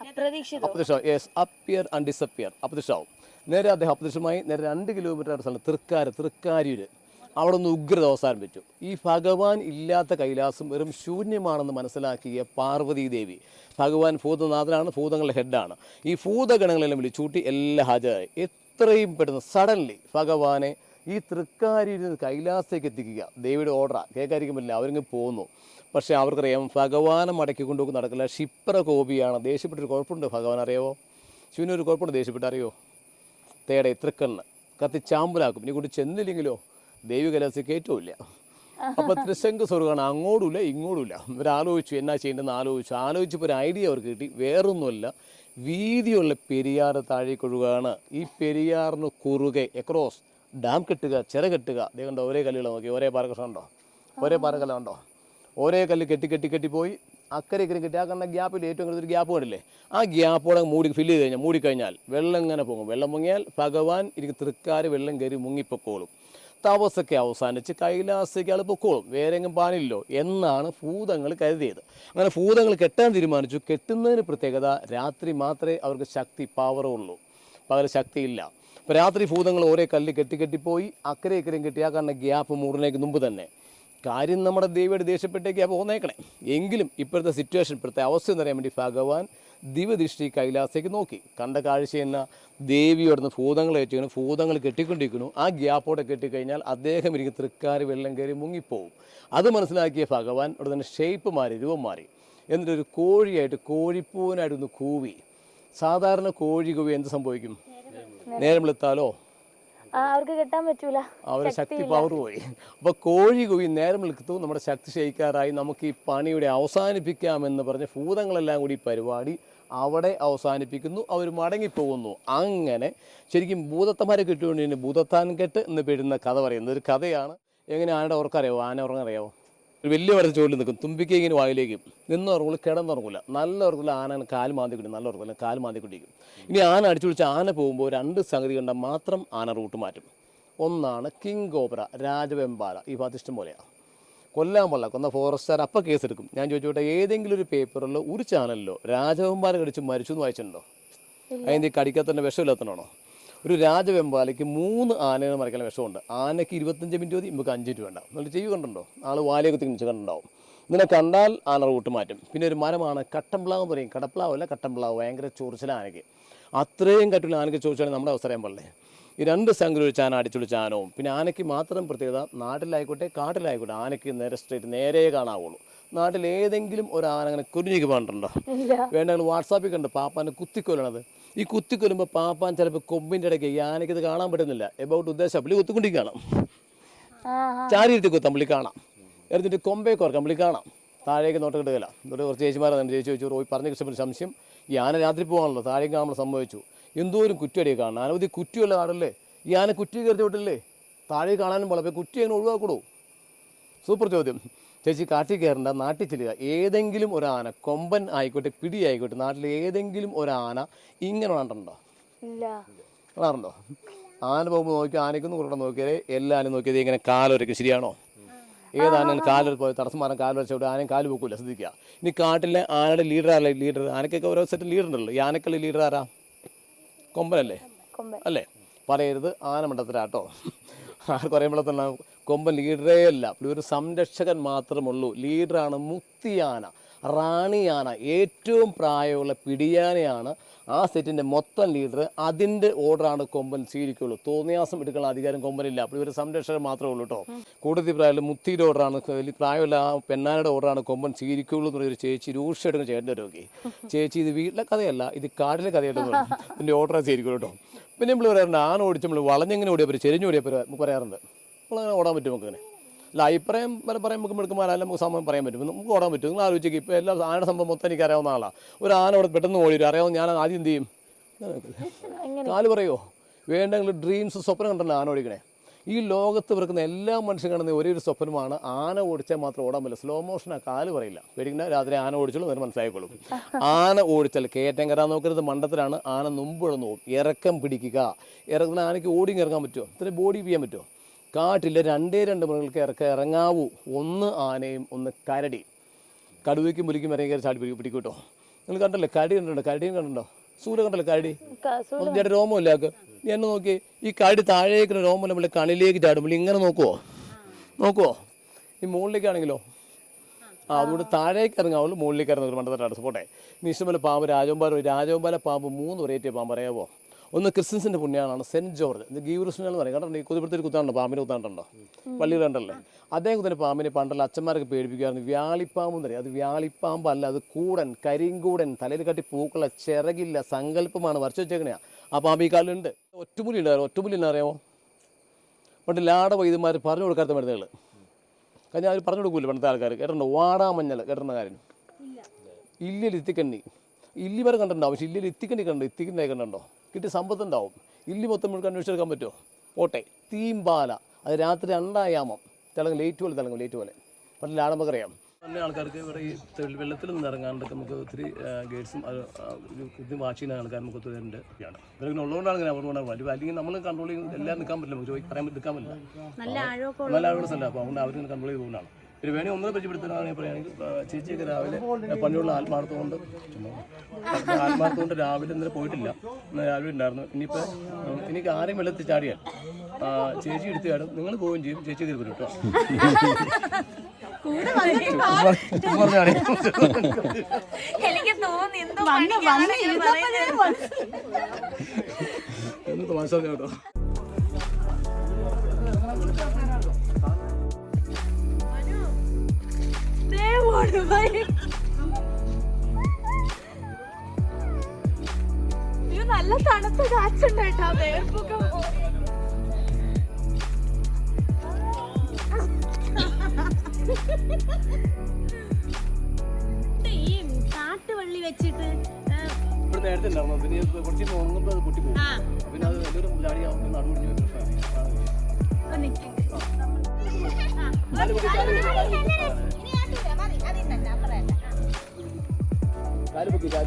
അപ്രതീക്ഷിതം. അപ്രത്യക്ഷമാവും യെസ് അപ്പിയർ ആൻഡ് ഡിസപ്പിയർ അപ്രത്യക്ഷമാവും നേരെ അദ്ദേഹം അപ്രത്യക്ഷമായി നേരെ രണ്ട് കിലോമീറ്റർ സ്ഥലം തൃക്കാര് തൃക്കാരൂര്. അവിടെ നിന്ന് ഉഗ്രത അവസാനം വെച്ചു. ഈ ഭഗവാൻ ഇല്ലാത്ത കൈലാസം വെറും ശൂന്യമാണെന്ന് മനസ്സിലാക്കിയ പാർവതി ദേവി. ഭഗവാൻ ഭൂതനാഥനാണ് ഭൂതങ്ങളുടെ ഹെഡാണ് ഈ ഭൂതഗണങ്ങളെല്ലാം വിളിച്ചൂട്ടി എല്ലാം ഹാജരായി. എത്രയും പെട്ടെന്ന് സഡൻലി ഭഗവാനെ ഈ തൃക്കാരിയിൽ നിന്ന് കൈലാസത്തേക്ക് എത്തിക്കുക. ദേവിയുടെ ഓർഡറാണ് കേൾക്കാതിരിക്കും പറ്റില്ല അവരിങ്ങ് പോന്നു. പക്ഷേ അവർക്കറിയാം ഭഗവാനെ മടക്കി കൊണ്ടുപോയി നടക്കില്ല. ക്ഷിപ്രകോപിയാണ്. ദേഷ്യപ്പെട്ടൊരു കുഴപ്പമുണ്ട് ഭഗവാൻ അറിയാവോ ശിവനൊരു കുഴപ്പമുണ്ട്. ദേഷ്യപ്പെട്ട് അറിയോ? തേടെ തൃക്കണ്ണ് കത്തി ചാമ്പലാക്കും. ഇനി കൂടി ചെന്നില്ലെങ്കിലോ ദേവി കലാസി കയറ്റമില്ല അപ്പൊ തൃശങ്ക സ്വർഗമാണ് അങ്ങോട്ടുമില്ല ഇങ്ങോട്ടുമില്ല ഇവരാലോചിച്ചു എന്നാ ചെയ്യേണ്ടതെന്ന് ആലോചിച്ചു. ആലോചിച്ചപ്പോൾ ഒരു ഐഡിയ അവർക്ക് കിട്ടി. വേറൊന്നുമല്ല വീതിയുള്ള പെരിയാർ താഴേക്കൊഴുകാണ് ഈ പെരിയാറിന് കുറുകെ എക്രോസ് ഡാം കെട്ടുക ചിറ കെട്ടുക. ദേ കണ്ടോ ഒരേ കല്ലുകൾ നോക്കി. ഒരേ പാറകൃഷ്ണ ഉണ്ടോ ഒരേ പാറകല ഉണ്ടോ ഒരേ കല്ല് കെട്ടി കെട്ടി കെട്ടി പോയി. അക്കരെ ഇക്കരെ കിട്ടി. ആ കണ്ട ഗ്യാപ്പിൽ ഏറ്റവും കൂടുതൽ ഗ്യാപ്പ് കണ്ടില്ലേ? ആ ഗ്യാപ്പോടെ മൂടി ഫില്ല് ചെയ്ത് കഴിഞ്ഞാൽ മൂടിക്കഴിഞ്ഞാൽ വെള്ളം ഇങ്ങനെ പോകും വെള്ളം മുങ്ങിയാൽ ഭഗവാൻ ഇരിക്കും തൃക്കാര് വെള്ളം കയറി മുങ്ങിപ്പൊക്കോളും തപസ്സൊക്കെ അവസാനിച്ച് കൈലാസയ്ക്ക് ആൾ പൊക്കോളും. വേറെ എങ്ങും പാനില്ലല്ലോ എന്നാണ് ഭൂതങ്ങൾ കരുതിയത്. അങ്ങനെ ഭൂതങ്ങൾ കെട്ടാൻ തീരുമാനിച്ചു. കെട്ടുന്നതിന് പ്രത്യേകത രാത്രി മാത്രമേ അവർക്ക് ശക്തി പവറുള്ളൂ പകൽ ശക്തിയില്ല. അപ്പോൾ രാത്രി ഭൂതങ്ങൾ ഓരോ കല്ല് കെട്ടി കെട്ടിപ്പോയി അക്കരെ ഇക്കരെയും കെട്ടി. ആ കാരണം ഗ്യാപ്പ് മൂറിനേക്ക് മുമ്പ് തന്നെ. കാര്യം നമ്മുടെ ദേവിയുടെ ദേഷ്യപ്പെട്ടേക്കാണ് പോന്നേക്കണേ. എങ്കിലും ഇപ്പോഴത്തെ സിറ്റുവേഷൻ ഇപ്പോഴത്തെ അവസ്ഥ എന്നറിയാൻ വേണ്ടി ഭഗവാൻ ദിവദൃഷ്ടി കൈലാസേക്ക് നോക്കി. കണ്ട കാഴ്ച എന്ന ദേവിയോടുന്ന് ഭൂതങ്ങൾ ഏറ്റിരിക്കുന്നു ഭൂതങ്ങൾ കെട്ടിക്കൊണ്ടിരിക്കുന്നു. ആ ഗ്യാപ്പോടെ കെട്ടിക്കഴിഞ്ഞാൽ അദ്ദേഹം ഇരിക്കും തൃക്കാർ വെള്ളം കയറി മുങ്ങിപ്പോവും. അത് മനസ്സിലാക്കിയ ഭഗവാൻ അവിടെ തന്നെ ഷേപ്പ് മാറി രൂപം മാറി. എന്നിട്ട് ഒരു കോഴിയായിട്ട് കോഴിപ്പൂവിനായിട്ടൊന്ന് കൂവി. സാധാരണ കോഴി കൂവി എന്ത് സംഭവിക്കും? നേരം വെളുത്താലോ? അവർക്ക് കെട്ടാൻ പറ്റൂല. അവരെ ശക്തി പവർ പോയി. അപ്പോൾ കോഴി കുഴി നേരം വിളിക്കത്തു. നമ്മുടെ ശക്തി ക്ഷയിക്കാറായി നമുക്ക് ഈ പണിയുടെ അവസാനിപ്പിക്കാമെന്ന് പറഞ്ഞ് ഭൂതങ്ങളെല്ലാം കൂടി പരിപാടി അവിടെ അവസാനിപ്പിക്കുന്നു. അവർ മടങ്ങിപ്പോകുന്നു. അങ്ങനെ ശരിക്കും ഭൂതത്തമാരെ കിട്ടുകൊണ്ട് ഭൂതത്താൻ കെട്ട് എന്ന് പേരുന്ന കഥ പറയുന്നത്. ഒരു കഥയാണ്. എങ്ങനെ ആനയുടെ ഉറക്കറിയാവോ? ആന ഉറങ്ങറിയാവോ ഒരു വലിയ മരത്തിൽ ചോട്ടിൽ നിൽക്കും. തുമ്പിക്ക് ഇങ്ങനെ നിന്ന് നിന്നുറങ്ങൂല കിടന്നുറങ്ങൂല. നല്ല ഉറക്കില്ല ആന കാൽ മാന്തി കിട്ടും നല്ല ഉറക്കില്ല കാൽ മാന്തി കിട്ടിക്കും ഇനി ആന അടിച്ചു വിളിച്ച് ആന പോകുമ്പോൾ രണ്ട് സംഗതി കണ്ടാൽ മാത്രം ആന റൂട്ട് മാറ്റും. ഒന്നാണ് കിങ് കോബ്ര രാജവെമ്പാല. ഈ ഭാഗത്ത് ഇഷ്ടം പോലെയാണ് കൊല്ലാൻ പാടില്ല കൊന്ന ഫോറസ്റ്റാർ അപ്പം കേസെടുക്കും ഞാൻ ചോദിച്ചോട്ടെ ഏതെങ്കിലും ഒരു പേപ്പറിലോ ഒരു ചാനലിലോ രാജവെമ്പാല കടിച്ച് മരിച്ചു എന്ന് വായിച്ചിട്ടുണ്ടോ? അതിന്റെ കടിക്കാത്ത കടിക്കാത്തന്നെ വിഷമില്ലാത്തതാണോ ഒരു രാജവെമ്പാലയ്ക്ക് മൂന്ന് ആനകൾ മറിക്കാൻ വിഷമുണ്ട് ആനയ്ക്ക് ഇരുപത്തഞ്ച് മിനിറ്റ് മതി നമുക്ക് അഞ്ച് മിനിറ്റ് വേണ്ട. എന്നിട്ട് ചെയ്യു കണ്ടുണ്ടോ ആൾ വാലയൊക്കെ തിരിച്ച് കണ്ടുണ്ടാവും ഇതിനെ കണ്ടാൽ ആന റൂട്ട് മാറ്റും. പിന്നെ ഒരു മരമാണ് കട്ടംപ്ലാവ് എന്ന് പറയും. അല്ല കട്ടംപ്ലാവ് ഭയങ്കര ചൊറിച്ചില ആനയ്ക്ക്. അത്രയും കറ്റുള്ള ആനയ്ക്ക് ചോദിച്ചാൽ നമ്മുടെ അവസരം പോലെ ഈ രണ്ട് സംഘം ഒരു ചാന അടിച്ചുള്ള ചാനവും പിന്നെ ആനയ്ക്ക് മാത്രം പ്രത്യേകത നാട്ടിലായിക്കോട്ടെ കാട്ടിലായിക്കോട്ടെ ആനയ്ക്ക് നേരെ സ്ട്രേറ്റ് നേരെ കാണാവുള്ളൂ. നാട്ടിൽ ഏതെങ്കിലും ഒരു ആന അങ്ങനെ കുരുങ്ങിക്ക് പോകണ്ടോ വേണ്ട വാട്സാപ്പിൽ കണ്ട് പാപ്പാനെ കുത്തിക്കൊല്ലണത്. ഈ കുത്തിക്കൊല്ലുമ്പോൾ പാപ്പാൻ ചിലപ്പോൾ കൊമ്പിന്റെ ഇടയ്ക്ക് ഈ ആനയ്ക്ക് ഇത് കാണാൻ പറ്റുന്നില്ല. എബൌട്ട് ഉദ്ദേശം. പുള്ളി കുത്തിക്കൊണ്ടി കാണാം. ചാരിയിരുത്തി കുത്താം പുള്ളി കാണാം. എന്നിട്ട് കൊമ്പേ കുറക്കാം പുള്ളി കാണാം. താഴേക്ക് നോട്ടം കിട്ടുകയില്ല എന്നിട്ട് കുറച്ച് ചേച്ചിമാരാണ് ചേച്ചി ചോദിച്ചു റോയി പറഞ്ഞ ഇഷ്ടപ്പെട്ട സംശയം. ഈ ആന രാത്രി പോകാണല്ലോ താഴേക്ക് നമ്മൾ സംഭവിച്ചു. എന്തോരും കുറ്റിയടിയെ കാണണം അനവധി കുറ്റിയുള്ള കാടല്ലേ? ഈ ആന കുറ്റി കയറി വിട്ടില്ലേ താഴേക്ക് കാണാനും പോലെ അപ്പോൾ കുറ്റി അങ്ങനെ ഒഴിവാക്കൂടൂ സൂപ്പർ ചോദ്യം. ചേച്ചി കാട്ടിൽ കയറേണ്ട നാട്ടിൽ ചെല്ലുക. ഏതെങ്കിലും ഒരു ആന കൊമ്പൻ ആയിക്കോട്ടെ പിടി ആയിക്കോട്ടെ നാട്ടിൽ ഏതെങ്കിലും ഒരു ആന ഇങ്ങനെ കണ്ടിട്ടുണ്ടോ കാണാറുണ്ടോ ആന പോകുമ്പോൾ നോക്കി ആനയ്ക്കൊന്നും കൂടെ നോക്കിയാലേ എല്ലാ ആനയും നോക്കിയത് ഇങ്ങനെ കാലൊരയ്ക്കും ശരിയാണോ? ഏതാനും കാലൊരു പോയി തടസ്സം മാറാൻ കാൽ വരച്ചോട്ട് ആനയും കാൽ പോക്കില്ല ശ്രദ്ധിക്കുക. ഇനി കാട്ടിലെ ആനയുടെ ലീഡർ ആരല്ലേ ലീഡർ ആനയ്ക്കൊക്കെ ഓരോ സെറ്റ് ലീഡർ ഉണ്ടല്ലോ. ഈ ആനക്കുള്ള ലീഡർ ആരാ? കൊമ്പനല്ലേ? അല്ലേ? പറയരുത് ആന മണ്ടത്തിലാട്ടോ ആർക്ക് പറയുമ്പോൾ തന്നെ കൊമ്പൻ ലീഡറേ അല്ല. പുള്ളി ഒരു സംരക്ഷകൻ മാത്രമുള്ളൂ. ലീഡറാണ് മുക്തിയാന റാണിയാന ഏറ്റവും പ്രായമുള്ള പിടിയാനയാണ് ആ സെറ്റിന്റെ മൊത്തം ലീഡർ അതിന്റെ ഓർഡറാണ് കൊമ്പൻ സ്വീകരിക്കുള്ളൂ. തോന്നിയാസം എടുക്കാനുള്ള അധികാരം കൊമ്പനില്ല. അപ്പോൾ ഇവർ സംരക്ഷകൻ മാത്രമേ ഉള്ളൂ കേട്ടോ. കൂടുതൽ പ്രായമുള്ള മുത്തിയുടെ ഓർഡറാണ് പ്രായമുള്ള ആ പെണ്ണാനയുടെ ഓർഡറാണ് കൊമ്പൻ സ്വീകരിക്കുള്ളൂ എന്നൊരു ചേച്ചി രൂക്ഷമായിട്ട് ചേട്ടന്റെ രോഗി. ചേച്ചി ഇത് വീട്ടിലെ കഥയല്ല ഇത് കാടിലെ കഥയായിട്ട് ഇതിന്റെ ഓർഡറാണ് സ്വീകരിക്കുള്ളൂ കേട്ടോ. പിന്നെ നമ്മൾ പറയാറുണ്ട് ആന ഓടിച്ച് നമ്മൾ വളഞ്ഞെങ്ങനെ ഓടിയപ്പോൾ ചെരിഞ്ഞ് ഓടിയപ്പോൾ നമുക്ക് പറയാറുണ്ട്. നമ്മളങ്ങനെ ഓടാൻ പറ്റും നമുക്ക് അങ്ങനെ? അല്ല അഭിപ്രായം വല്ല പറയാൻ നമുക്ക് എടുക്കുമ്പോൾ നമുക്ക് സമയം പറയാൻ പറ്റും. നമുക്ക് ഓടാൻ പറ്റും. നിങ്ങൾ ആലോചിക്കുക ഇപ്പോൾ എല്ലാ ആനയുടെ സംഭവം മൊത്തം എനിക്ക് അറിയാവുന്ന ആളാണ് ഒരു ആന അവിടെ പെട്ടെന്ന് ഓടി അറിയാവുന്ന ഞാൻ ആദ്യം എന്ത് ചെയ്യും? കാൽ പറയുമോ വേണ്ടെങ്കിൽ ഡ്രീംസ് സ്വപ്നം കണ്ടല്ലോ ആന ഓടിക്കണേ. ഈ ലോകത്ത് പിറക്കുന്ന എല്ലാ മനുഷ്യരും കാണുന്ന ഒരേ ഒരു സ്വപ്നമാണ് ആന ഓടിച്ചാൽ മാത്രം ഓടാൻ പറ്റില്ല. സ്ലോ മോഷൻ ആ കാൽ പറയില്ല. പേടിക്കുന്ന രാത്രി ആന ഓടിച്ചോളൂ നേരെ മനസ്സിലായിക്കോളും. ആന ഓടിച്ചാൽ കയറ്റം കയറാൻ നോക്കരുത് മണ്ടത്തിലാണ് ആന മുമ്പിടന്ന് പോകും ഇറക്കം പിടിക്കുക. ഇറക്കുന്ന ആനയ്ക്ക് ഓടിയും ഇറങ്ങാൻ പറ്റുമോ? ഇത്ര ബോഡി ചെയ്യാൻ പറ്റുമോ? കാട്ടിലെ രണ്ടേ രണ്ട് മൃഗങ്ങൾക്ക് ഇറക്ക ഇറങ്ങാവൂ. ഒന്ന് ആനയും ഒന്ന് കരടി. കടുവയ്ക്കും പുലിക്കും ഇറങ്ങി കയറി ചാടി പിടിക്കും കേട്ടോ നിങ്ങൾ കണ്ടല്ലേ? കരടി കണ്ടിട്ടുണ്ടോ? കരടിയും കണ്ടിട്ടുണ്ടോ? സൂര്യ കണ്ടല്ലോ കരടി? ചേട്ടൻ രോമമില്ല ആക്ക് എന്നെ നോക്കി. ഈ കരടി താഴേക്ക് രോമം നമ്മൾ കണിലേക്ക് ചാടുമ്പോൾ ഇങ്ങനെ നോക്കുവോ? നോക്കുവോ? ഈ മുകളിലേക്കാണെങ്കിലോ? ആ അതുകൊണ്ട് താഴേക്ക് ഇറങ്ങാവുള്ളൂ മുകളിലേക്ക് ഇറങ്ങുന്ന ഒരു മണ്ടത്തട്ടാണ് പോട്ടെ. ഇനി ഇഷ്ടംപോലെ പാമ്പ് രാജവമ്പാല രാജവമ്പാല പാമ്പ് മൂന്ന് വെറൈറ്റി പാമ്പ്. അറിയാവോ ഒന്ന് ക്രിസ്ത്യൻസിന്റെ പുണ്യമാണ് സെന്റ് ജോർജ്. ഇത് ഗീവറുസ്മിനെ എന്ന് പറയും. കണ്ടോ ഈ കുതിപ്പുറത്തിൽ കുത്താണ്ടോ പാമ്പിനെ കുത്താണ്ടോ പള്ളിയിൽ കണ്ടല്ലേ? അദ്ദേഹം കുത്തിന്റെ പാമ്പിനെ പണ്ടല്ല അച്ഛന്മാരൊക്കെ പേടിപ്പിക്കുമായിരുന്നു വ്യാളിപ്പാമ്പ് എന്ന് പറയും. അത് വ്യാളിപ്പാമ്പല്ല അത് കൂടൻ കരിങ്കൂടൻ തലയിൽ കട്ടി പൂക്കള ചിറകില്ല സങ്കല്പമാണ് വരച്ചു വെച്ചേക്കണയാ. ആ പാമ്പ് ഈ കാലിലുണ്ട്. ഒറ്റമുലി ഉണ്ടായിരുന്നു. ഒറ്റമുലി എന്നറിയാമോ പണ്ട് ലാട വൈദ്യന്മാർ പറഞ്ഞു കൊടുക്കാത്ത മരുന്നുകൾ കഴിഞ്ഞാൽ അവർ പറഞ്ഞു കൊടുക്കില്ല പണ്ടത്തെ ആൾക്കാർ കേട്ടിട്ടുണ്ടോ? വാടാമഞ്ഞൾ കേട്ടിട്ടുണ്ട കാര്യം? ഇല്ലിൽ ഇത്തിക്കണ്ണി. ഇല്ലി വരെ കണ്ടിട്ടുണ്ടാവും പക്ഷേ ഇല്ലിൽ ഇത്തിക്കണ്ണി കണ്ടു ഇത്തിക്കണ്ണി കണ്ടുണ്ടോ കിട്ടിയ സമ്പത്ത് ഉണ്ടാവും ഇല്ലി മൊത്തം മുഴുവൻ അന്വേഷിച്ചെടുക്കാൻ പറ്റുമോ? പോട്ടെ. തീമ്പാല. അത് രാത്രി രണ്ടായാമം തിളങ്ങും ലേറ്റ് പോലെ തിളങ്ങും ലേറ്റ് പോലെ. പണ്ട് ലാടമ്പക്കറിയാം നല്ല ആൾക്കാർക്ക് ഇവിടെ ഈ തൊഴിൽ വെള്ളത്തിൽ നിന്ന് ഇറങ്ങാണ്ടൊക്കെ നമുക്ക് ഒത്തിരി ഗേഡ്സും ഇത് വാച്ച് ചെയ്യുന്ന ആൾക്കാർ നമുക്ക് ഒത്തിരി ഉണ്ട് ഇവരൊക്കെ ഉള്ളതുകൊണ്ടാണ് ഇങ്ങനെ അവരോട് വലിയ അല്ലെങ്കിൽ നമ്മൾ കൺട്രോൾ ചെയ്യുന്നത് എല്ലാം നിൽക്കാൻ പറ്റില്ല. നമുക്ക് പറയാൻ നിൽക്കാൻ പറ്റില്ല. നല്ല ആഴമുള്ള സ്ഥലമാണ് അപ്പോൾ അതുകൊണ്ട് അവർ കൺട്രോൾ ചെയ്ത് പോകുന്നതാണ്. ഒരു വേണേ ഒന്നര പരിചയപ്പെടുത്തുകയാണെങ്കിൽ പറയുകയാണെങ്കിൽ ചേച്ചിയൊക്കെ രാവിലെ പണ്ടുള്ള ആത്മാർത്ഥം കൊണ്ട് ആത്മാർത്ഥം കൊണ്ട് രാവിലെ ഇന്നലെ പോയിട്ടില്ല. ഇന്ന് രാവിലെ ഉണ്ടായിരുന്നു. ഇനിയിപ്പോൾ എനിക്ക് ആരെയും വെള്ളത്തിൽ ചാടിയാൽ ചേച്ചി എടുത്തു ചാടും. നിങ്ങൾ പോവുകയും ചെയ്യും. ചേച്ചി കയറി കേട്ടോ. എനിക്ക് തോന്നി എന്തോ. എന്ന് തമാശ കേട്ടോ. പോണു. അയ്യോ, നല്ല തണുത്ത കാറ്റുണ്ട് കേട്ടോ വേർപ്പൊക്കെ ഈ കാട്ടുവള്ളി വെച്ചിട്ട് ഇവിടെ നേരത്തെ ഉണ്ടായിരുന്നു. പിന്നെ ഇത് കുറച്ച് ഉണങ്ങുമ്പോൾ അത് പൊട്ടി പോകും പിന്നെ അത് വലിയൊരു ചാടിയാവും നടുവിടിഞ്ഞ് വരും പ്രശ്നമാണ് അപ്പൊ നിക്ക്. കാൽ പൊക്കി കാൽ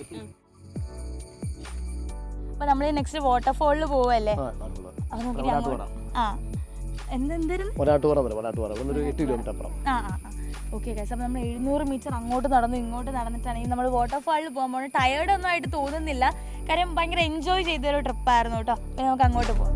പിന്നെ അപ്പൊ നമ്മൾ നെക്സ്റ്റ് വാട്ടർഫോളിൽ പോവല്ലേ? ആ അപ്പൊ നമുക്ക് ഓക്കെ ഗൈസ് നമ്മൾ എഴുന്നൂറ് മീറ്റർ അങ്ങോട്ട് നടന്നു ഇങ്ങോട്ട് നടന്നിട്ടാണെങ്കിൽ നമ്മൾ വാട്ടർഫാളിൽ പോകുമ്പോൾ ടയേർഡ് ഒന്നും ആയിട്ട് തോന്നുന്നില്ല. കാര്യം ഭയങ്കര എൻജോയ് ചെയ്തൊരു ട്രിപ്പായിരുന്നു കേട്ടോ. പിന്നെ നമുക്ക് അങ്ങോട്ട് പോകാം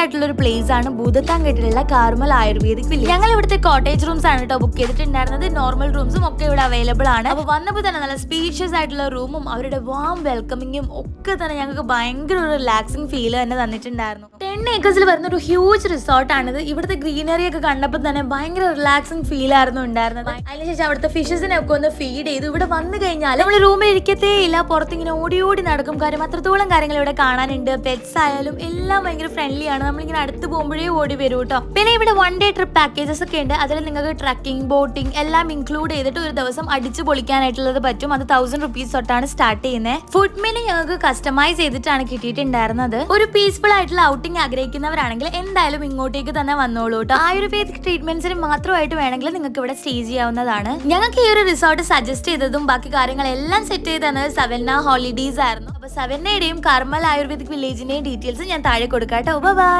ആയിട്ടുള്ള ഒരു പ്ലേസ് ആണ് ഭൂതത്താൻകെട്ടിലുള്ള കാർമൽ ആയുർവേദിക് വില്ലേജ് ഞങ്ങൾ ഇവിടുത്തെ കോട്ടേജ് റൂംസ് ആണ് കേട്ടോ ബുക്ക് ചെയ്തിട്ടുണ്ടായിരുന്നത്. നോർമൽ റൂംസും ഒക്കെ ഇവിടെ അവൈലബിൾ ആണ്. അപ്പോൾ വന്നപ്പോൾ തന്നെ നല്ല സ്പീഷ്യസ് ആയിട്ടുള്ള റൂമും അവരുടെ വാം വെൽക്കമിങ്ങും ഒക്കെ തന്നെ ഞങ്ങൾക്ക് ഭയങ്കര ഒരു റിലാക്സിങ് ഫീൽ തന്നെ തന്നിട്ടുണ്ടായിരുന്നു. ടെൻ ഏക്കേഴ്സിൽ വരുന്ന ഒരു ഹ്യൂജ് റിസോർട്ടാണിത് ഇവിടുത്തെ ഗ്രീനറി ഒക്കെ കണ്ടപ്പോൾ തന്നെ ഭയങ്കര റിലാക്സിങ് ഫീൽ ആയിരുന്നു ഉണ്ടായിരുന്നത്. അതിനുശേഷം അവിടുത്തെ ഫിഷസിനെ ഒക്കെ ഒന്ന് ഫീഡ് ചെയ്തു. ഇവിടെ വന്നു കഴിഞ്ഞാൽ നമ്മൾ റൂമിൽ ഇരിക്കത്തേ ഇല്ല. പുറത്തിങ്ങനെ ഓടി ഓടി നടക്കും കാര്യം. അത്രത്തോളം കാര്യങ്ങൾ ഇവിടെ കാണാനുണ്ട്. പെറ്റ്സ് ആയാലും എല്ലാം ഭയങ്കര ഫ്രണ്ട്ലി ആണ്. നമ്മളിങ്ങനെ അടുത്ത് പോകുമ്പോഴേ ഓടി വരും കേട്ടോ പിന്നെ ഇവിടെ വൺ ഡേ ട്രിപ്പ് പാക്കേജസ് ഒക്കെ ഉണ്ട്. അതിൽ നിങ്ങൾക്ക് ട്രക്കിംഗ് ബോട്ടിംഗ് എല്ലാം ഇൻക്ലൂഡ് ചെയ്തിട്ട് ഒരു ദിവസം അടിച്ചു പൊളിക്കാനായിട്ടുള്ളത് പറ്റും. അത് തൗസൻഡ് റുപ്പീസ് തൊട്ടാണ് സ്റ്റാർട്ട് ചെയ്യുന്നത് ഫുഡ് മെനു ഞങ്ങൾക്ക് കസ്റ്റമൈസ് ചെയ്തിട്ടാണ് കിട്ടിയിട്ടുണ്ടായിരുന്നത്. ഒരു പീസ്ഫുൾ ആയിട്ടുള്ള ഔട്ടിംഗ് ആഗ്രഹിക്കുന്നവരാണെങ്കിൽ എന്തായാലും ഇങ്ങോട്ടേക്ക് തന്നെ വന്നോളൂ കേട്ടോ ആയുർവേദിക് ട്രീറ്റ്മെന്റ്സിന് മാത്രമായിട്ട് വേണമെങ്കിൽ നിങ്ങൾക്ക് ഇവിടെ സ്റ്റേ ചെയ്യാവുന്നതാണ്. ഞങ്ങൾക്ക് ഈ ഒരു റിസോർട്ട് സജസ്റ്റ് ചെയ്തതും ബാക്കി കാര്യങ്ങളെല്ലാം സെറ്റ് ചെയ്ത് തന്നത് സവന്ന ഹോളിഡേസ് ആയിരുന്നു. അപ്പൊ സവന്നയുടെയും കർമ്മൽ ആയുർവേദിക് വില്ലേജിന്റെയും ഡീറ്റെയിൽസ് ഞാൻ താഴെ കൊടുക്കാട്ടോ ബൈ